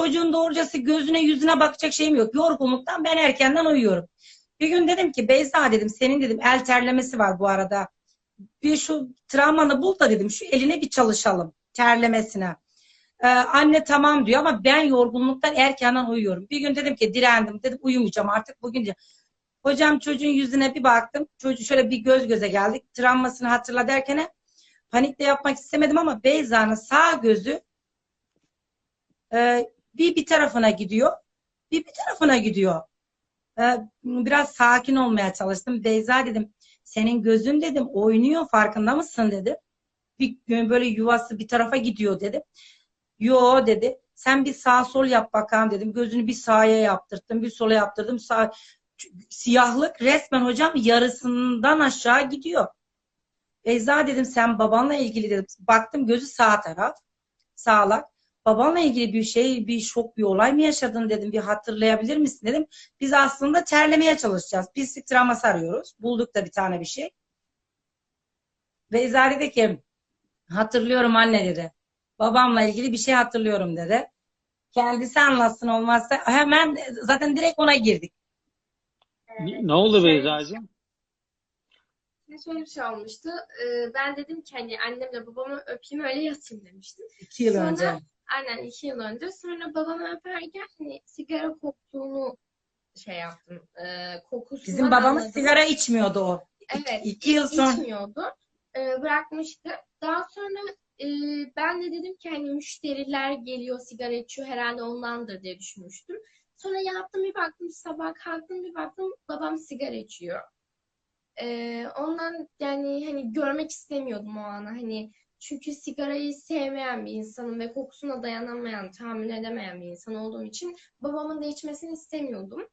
Çocuğun doğrucası gözüne yüzüne bakacak şeyim yok. Yorgunluktan ben erkenden uyuyorum. Bir gün dedim ki Beyza dedim senin dedim el terlemesi var bu arada. Bir şu travmanı bul da dedim şu eline bir çalışalım terlemesine. Ee, anne tamam diyor ama ben yorgunluktan erkenden uyuyorum. Bir gün dedim ki direndim dedim uyumayacağım artık bugün. de- Hocam çocuğun yüzüne bir baktım. Çocuğu şöyle bir göz göze geldik. Travmasını hatırla derken panik de yapmak istemedim ama Beyza'nın sağ gözü e, bir bir tarafına gidiyor. Bir bir tarafına gidiyor. E, biraz sakin olmaya çalıştım. Beyza dedim senin gözün dedim oynuyor farkında mısın dedim. Bir böyle yuvası bir tarafa gidiyor dedim. Yo dedi. Sen bir sağ sol yap bakalım dedim. Gözünü bir sağa yaptırdım, bir sola yaptırdım. Sağ, siyahlık resmen hocam yarısından aşağı gidiyor. Beyza dedim sen babanla ilgili dedim. Baktım gözü sağ taraf. Sağlak. Babanla ilgili bir şey, bir şok, bir olay mı yaşadın dedim. Bir hatırlayabilir misin dedim. Biz aslında terlemeye çalışacağız. Pislik travması arıyoruz. Bulduk da bir tane bir şey. Beyza dedi ki hatırlıyorum anne dedi. Babamla ilgili bir şey hatırlıyorum dedi. Kendisi anlatsın olmazsa hemen zaten direkt ona girdik. Ne ne oldu Beyza'cığım? Şimdi şöyle bir şey olmuştu. Ee, ben dedim ki hani annemle babamı öpeyim öyle yatayım demiştim. İki yıl Sonra- önce. Aynen iki yıl önce. Sonra babamı öperken hani sigara koktuğunu şey yaptım. Ee, kokusundan Bizim babamız anladım. sigara içmiyordu o. Evet. İki yıl sonra. içmiyordu. Ee, bırakmıştı. Daha sonra e, ben de dedim ki hani müşteriler geliyor sigara içiyor herhalde ondandır diye düşünmüştüm. Sonra yaptım bir baktım sabah kalktım bir baktım babam sigara içiyor. Ee, ondan yani hani görmek istemiyordum o anı hani çünkü sigarayı sevmeyen bir insanım ve kokusuna dayanamayan, tahammül edemeyen bir insan olduğum için babamın da içmesini istemiyordum.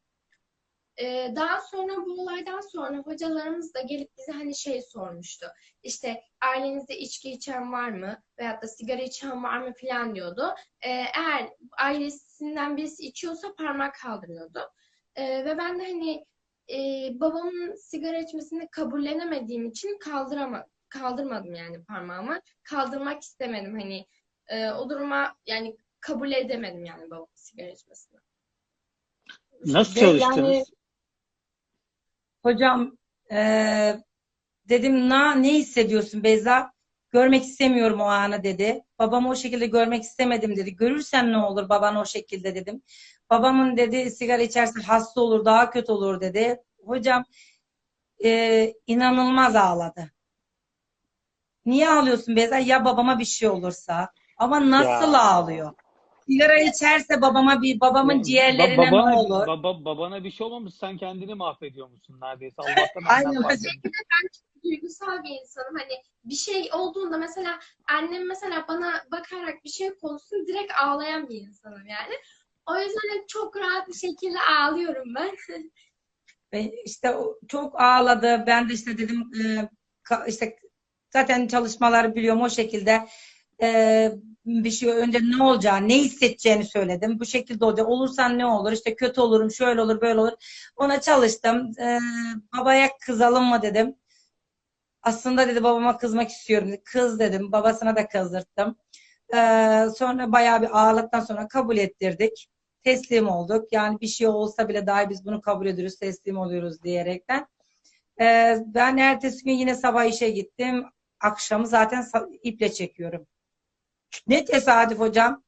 Ee, daha sonra bu olaydan sonra hocalarımız da gelip bize hani şey sormuştu. İşte ailenizde içki içen var mı? Veyahut da sigara içen var mı filan diyordu. Ee, eğer ailesinden birisi içiyorsa parmak kaldırıyordu. Ee, ve ben de hani e, babamın sigara içmesini kabullenemediğim için kaldırama, kaldırmadım yani parmağımı. Kaldırmak istemedim hani e, o duruma yani kabul edemedim yani babamın sigara içmesini. Nasıl Ve çalıştınız? yani- Hocam eee, dedim na ne hissediyorsun Beyza? Görmek istemiyorum o anı dedi. Babamı o şekilde görmek istemedim dedi. Görürsen ne olur babanı o şekilde dedim. Babamın dedi sigara içerse hasta olur daha kötü olur dedi. Hocam eee, inanılmaz ağladı. Niye ağlıyorsun Beyza? Ya babama bir şey olursa. Ama nasıl Ya. ağlıyor? Sigara içerse babama bir babamın Ya, ciğerlerine ba- babana, ne olur? Baba, babana bir şey olmamış sen kendini mahvediyor musun neredeyse Allah'tan Aynen bahsediyorsun. ben çok duygusal bir insanım. Hani bir şey olduğunda mesela annem mesela bana bakarak bir şey konuşsun direkt ağlayan bir insanım yani. O yüzden hep çok rahat bir şekilde ağlıyorum ben. Ve işte o çok ağladı. Ben de işte dedim e, işte zaten çalışmaları biliyorum o şekilde e, bir şey önce ne olacağını, ne hissedeceğini söyledim. Bu şekilde olacak. Olursan ne olur? İşte kötü olurum, şöyle olur, böyle olur. Ona çalıştım. E, babaya kızalım mı dedim. Aslında dedi babama kızmak istiyorum. Kız dedim. Babasına da kızdırttım. E, sonra bayağı bir ağırlıktan sonra kabul ettirdik teslim olduk. Yani bir şey olsa bile dahi biz bunu kabul ediyoruz, teslim oluyoruz diyerekten. Ee, ben ertesi gün yine sabah işe gittim. Akşamı zaten iple çekiyorum. Ne tesadüf hocam.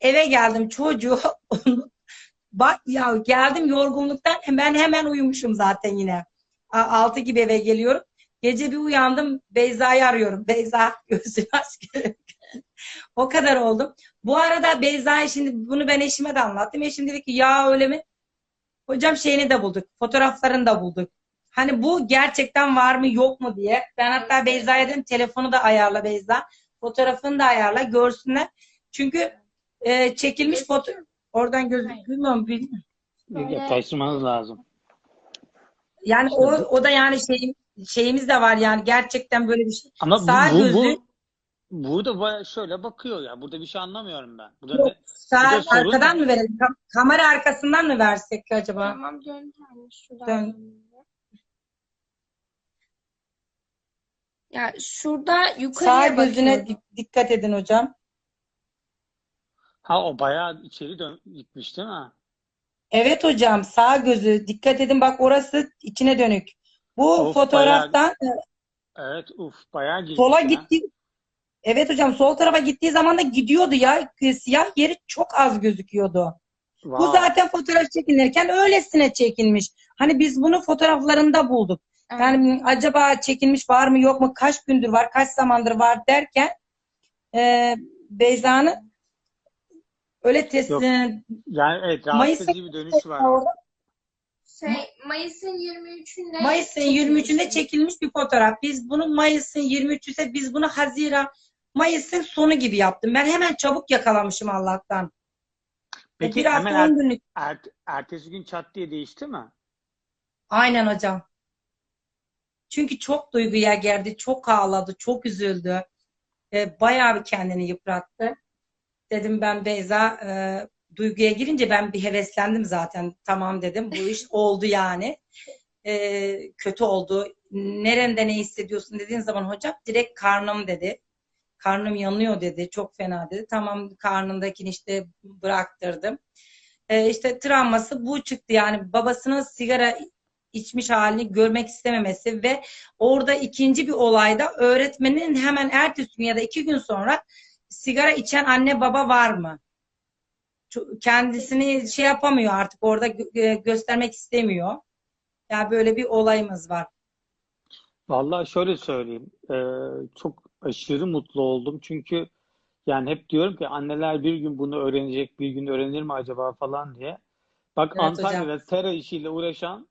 Eve geldim çocuğu bak ya geldim yorgunluktan ben hemen uyumuşum zaten yine. Altı gibi eve geliyorum. Gece bir uyandım Beyza'yı arıyorum. Beyza gözünü aç. o kadar oldum. Bu arada Beyza'ya şimdi bunu ben eşime de anlattım. Eşim dedi ki ya öyle mi? Hocam şeyini de bulduk. Fotoğraflarını da bulduk. Hani bu gerçekten var mı yok mu diye. Ben hatta Beyza'ya dedim telefonu da ayarla Beyza. Fotoğrafını da ayarla görsünler. Çünkü e, çekilmiş foto oradan gözüküyor mu bilmiyorum. Yaklaştırmanız lazım. Yani o o da yani şey şeyimiz de var yani gerçekten böyle bir şey. Ama bu, Sağ bu, gözü bu burada baya şöyle bakıyor ya. Burada bir şey anlamıyorum ben. Burada yok. ne? Sağ sorun arkadan ne? mı verelim? Kam- kamera arkasından mı versek acaba? Tamam dön yani şuradan. Dön. Dön. Ya şurada Sağ yukarıya gözüne bakıyorum. dik- dikkat edin hocam. Ha o bayağı içeri dön gitmiş değil mi? Evet hocam sağ gözü dikkat edin bak orası içine dönük. Bu Of, fotoğraftan Evet uf bayağı girmiş sola ya. gitti. Evet hocam sol tarafa gittiği zaman da gidiyordu ya. Siyah yeri çok az gözüküyordu. Bu zaten fotoğraf çekilirken öylesine çekilmiş. Hani biz bunu fotoğraflarında bulduk. Yani acaba çekilmiş var mı yok mu kaç gündür var kaç zamandır var derken e, Beyza'nın öyle test Yok. e, Yani evet Mayıs rahatsız edici bir dönüş var. orada Şey, Mayıs'ın 23'ünde Mayıs'ın çekilmiş. 23'ünde çekilmiş bir fotoğraf. Biz bunu Mayıs'ın 23'ü ise biz bunu Haziran Mayıs'ın sonu gibi yaptım. Ben hemen çabuk yakalamışım Allah'tan. Peki bir hafta hemen er- 10 günlük. ert- ertesi gün çat diye değişti mi? Aynen hocam. Çünkü çok duyguya geldi, çok ağladı, çok üzüldü. E, bayağı bir kendini yıprattı. Dedim ben Beyza e, duyguya girince ben bir heveslendim zaten. Tamam dedim bu iş oldu yani. E, kötü oldu. Nerede ne hissediyorsun dediğin zaman hocam direkt karnım dedi. Karnım yanıyor dedi. Çok fena dedi. Tamam karnındakini işte bıraktırdım. E, işte travması bu çıktı yani babasının sigara içmiş halini görmek istememesi ve orada ikinci bir olayda öğretmenin hemen ertesi gün ya da iki gün sonra sigara içen anne baba var mı? Kendisini şey yapamıyor artık orada gö- e, göstermek istemiyor. Yani böyle bir olayımız var. Vallahi şöyle söyleyeyim. Ee, çok aşırı mutlu oldum. Çünkü yani hep diyorum ki anneler bir gün bunu öğrenecek, bir gün öğrenir mi acaba falan diye. Bak Evet hocam. Antalya'da sera işiyle uğraşan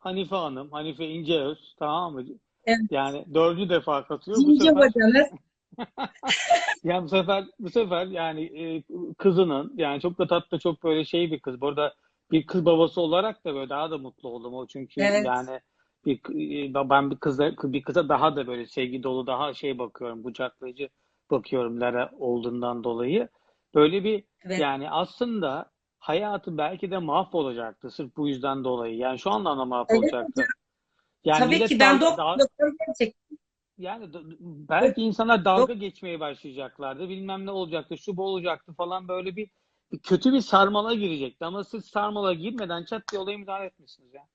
Hanife Hanım, Hanife İnceöz, tamam mı? Evet. Yani dördüncü defa katıyor. Bu İnce sefer hocamız. yani bu sefer bu sefer yani e, kızının yani çok da tatlı çok böyle şey bir kız. Bu arada bir kız babası olarak da böyle daha da mutlu oldum o çünkü Evet. yani bir e, ben bir kıza bir kıza daha da böyle sevgi dolu daha şey bakıyorum kucaklayıcı bakıyorum Lara olduğundan dolayı. Böyle bir Evet. yani aslında hayatı belki de mahvolacaktı sırf bu yüzden dolayı. Yani şu anlamda mahvolacaktı. Yani Tabii ki ben doktor, yani belki insanlar dalga geçmeye başlayacaklardı. Bilmem ne olacaktı, şu bu olacaktı falan böyle bir, bir kötü bir sarmala girecekti. Ama siz sarmala girmeden çat diye olaya müdahale etmişsiniz ya.